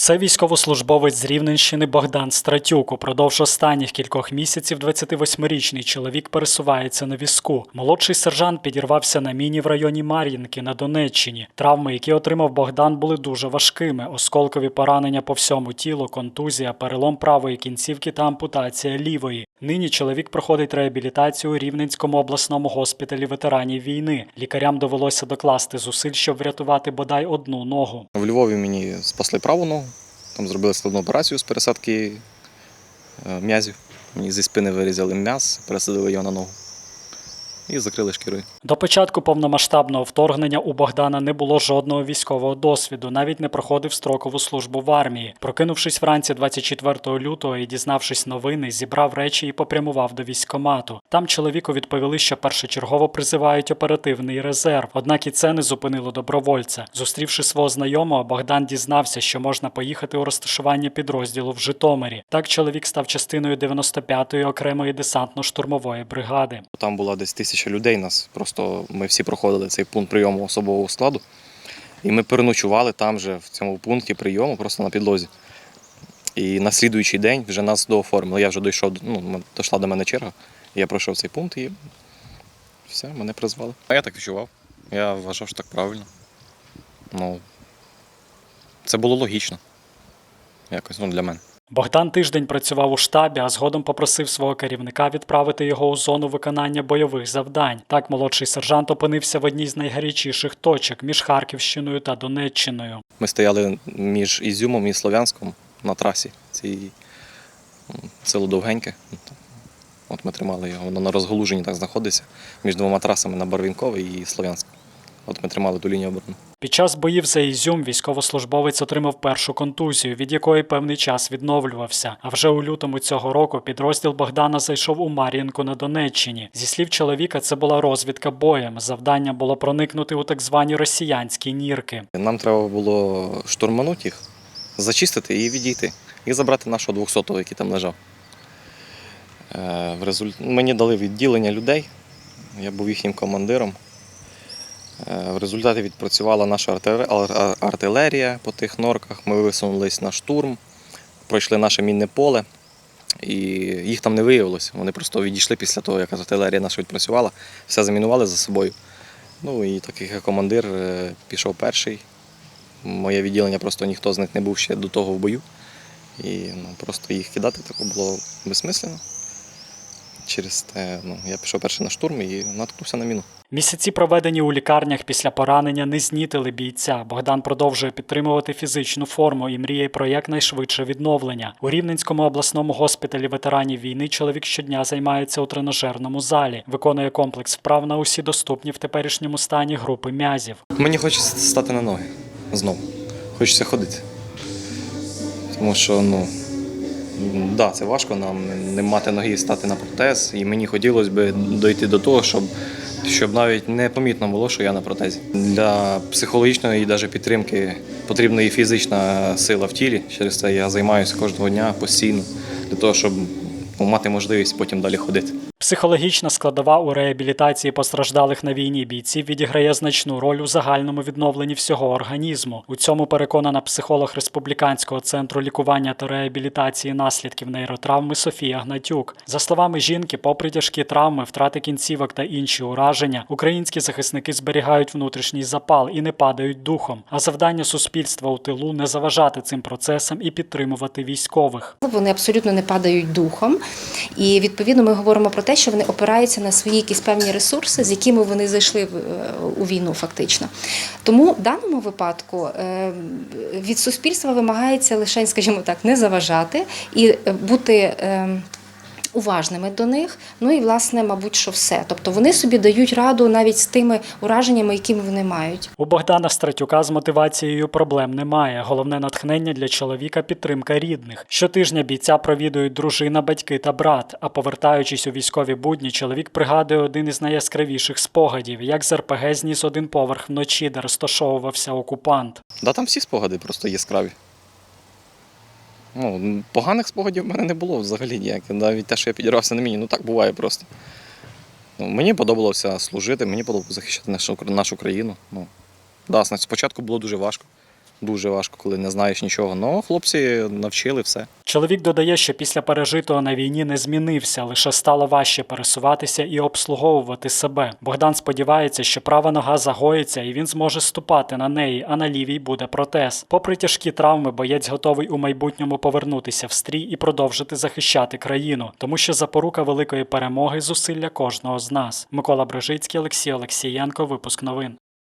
Це військовослужбовець з Рівненщини Богдан Стратюк. Упродовж останніх кількох місяців 28-річний чоловік пересувається на візку. Молодший сержант підірвався на міні в районі Мар'їнки на Донеччині. Травми, які отримав Богдан, були дуже важкими: осколкові поранення по всьому тілу, контузія, перелом правої кінцівки та ампутація лівої. Нині чоловік проходить реабілітацію у Рівненському обласному госпіталі ветеранів війни. Лікарям довелося докласти зусиль, щоб врятувати бодай одну ногу. В Львові мені спасли праву ногу, там зробили складну операцію з пересадки е, м'язів. Мені зі спини вирізали м'яз, пересадили його на ногу і закрили шкірою. До початку повномасштабного вторгнення у Богдана не було жодного військового досвіду, навіть не проходив строкову службу в армії. Прокинувшись вранці 24 лютого і дізнавшись новини, зібрав речі і попрямував до військкомату. Там чоловіку відповіли, що першочергово призивають оперативний резерв. Однак і це не зупинило добровольця. Зустрівши свого знайомого, Богдан дізнався, що можна поїхати у розташування підрозділу в Житомирі. Так чоловік став частиною 95-ї окремої десантно-штурмової бригади. Там була десь тисяча людей. Нас просто ми всі проходили цей пункт прийому особового складу. І ми переночували там же, в цьому пункті прийому, просто на підлозі. І на слідуючий день вже нас дооформили. Я вже дійшов, ну, дійшла до мене черга. Я пройшов цей пункт і все, мене призвали. А я так відчував. Я вважав, що так правильно. Ну, це було логічно. Якось, ну, для мене. Богдан тиждень працював у штабі, а згодом попросив свого керівника відправити його у зону виконання бойових завдань. Так молодший сержант опинився в одній з найгарячіших точок між Харківщиною та Донеччиною. Ми стояли між Ізюмом і Слов'янськом на трасі. Цій м, село Довгеньке. От ми тримали його, воно на розголуженні так знаходиться між двома трасами на Барвінкове і Слов'янськ. От ми тримали ту лінію оборони. Під час боїв за Ізюм військовослужбовець отримав першу контузію, від якої певний час відновлювався. А вже у лютому цього року підрозділ Богдана зайшов у Мар'їнку на Донеччині. Зі слів чоловіка, це була розвідка боєм. Завдання було проникнути у так звані росіянські нірки. Нам треба було штурманути їх, зачистити і відійти. І забрати нашого 200-го, який там лежав. Е. Мені дали відділення людей, я був їхнім командиром. Е, В результаті відпрацювала наша артилерія по тих норках. Ми висунулись на штурм, пройшли наше мінне поле, і їх там не виявилось. Вони просто відійшли після того, як артилерія наша відпрацювала, все замінували за собою. Ну і так як командир е, пішов перший. Моє відділення просто ніхто з них не був ще до того в бою. І ну, просто їх кидати тако було безсмислено. Через те ну, я пішов перший на штурм і наткнувся на міну. Місяці, проведені у лікарнях після поранення, не знітили бійця. Богдан продовжує підтримувати фізичну форму і мріє про якнайшвидше відновлення. У Рівненському обласному госпіталі ветеранів війни чоловік щодня займається у тренажерному залі, виконує комплекс вправ на усі доступні в теперішньому стані групи м'язів. Мені хочеться стати на ноги знову. Хочеться ходити. Тому що, ну, да, це важко нам не мати ноги стати на протез. І мені хотілося б дойти до того, щоб, щоб навіть не помітно було, що я на протезі. Для психологічної навіть підтримки потрібна і фізична сила в тілі. Через це я займаюся кожного дня постійно, для того, щоб мати можливість потім далі ходити. Психологічна складова у реабілітації постраждалих на війні бійців відіграє значну роль у загальному відновленні всього організму. У цьому переконана психолог Республіканського центру лікування та реабілітації наслідків нейротравми Софія Гнатюк. За словами жінки, попри тяжкі травми, втрати кінцівок та інші ураження, українські захисники зберігають внутрішній запал і не падають духом. А завдання суспільства у тилу не заважати цим процесам і підтримувати військових. Вони абсолютно не падають духом, і відповідно ми говоримо про те, що вони опираються на свої якісь певні ресурси, з якими вони зайшли е, у війну, фактично. Тому в даному випадку е, від суспільства вимагається лише, скажімо так, не заважати і е, бути. Уважними до них, ну і власне, мабуть, що все. Тобто вони собі дають раду навіть з тими ураженнями, які вони мають. У Богдана Стратюка з мотивацією проблем немає. Головне натхнення для чоловіка підтримка рідних. Щотижня бійця провідують дружина, батьки та брат. А повертаючись у військові будні, чоловік пригадує один із найяскравіших спогадів, як з РПГ зніс один поверх вночі, де розташовувався окупант. Да, там всі спогади просто яскраві. Ну, поганих спогадів в мене не було взагалі ніяких. Навіть те, що я підірвався на міні, ну так буває просто. Ну, мені подобалося служити, мені подобалося захищати нашу, нашу країну. Ну, да, спочатку було дуже важко. Дуже важко, коли не знаєш нічого. Ну, хлопці навчили все. Чоловік додає, що після пережитого на війні не змінився, лише стало важче пересуватися і обслуговувати себе. Богдан сподівається, що права нога загоїться і він зможе ступати на неї, а на лівій буде протез. Попри тяжкі травми, боєць готовий у майбутньому повернутися в стрій і продовжити захищати країну, тому що запорука великої перемоги зусилля кожного з нас. Микола Брижицький, Олексій Олексієнко, випуск новин.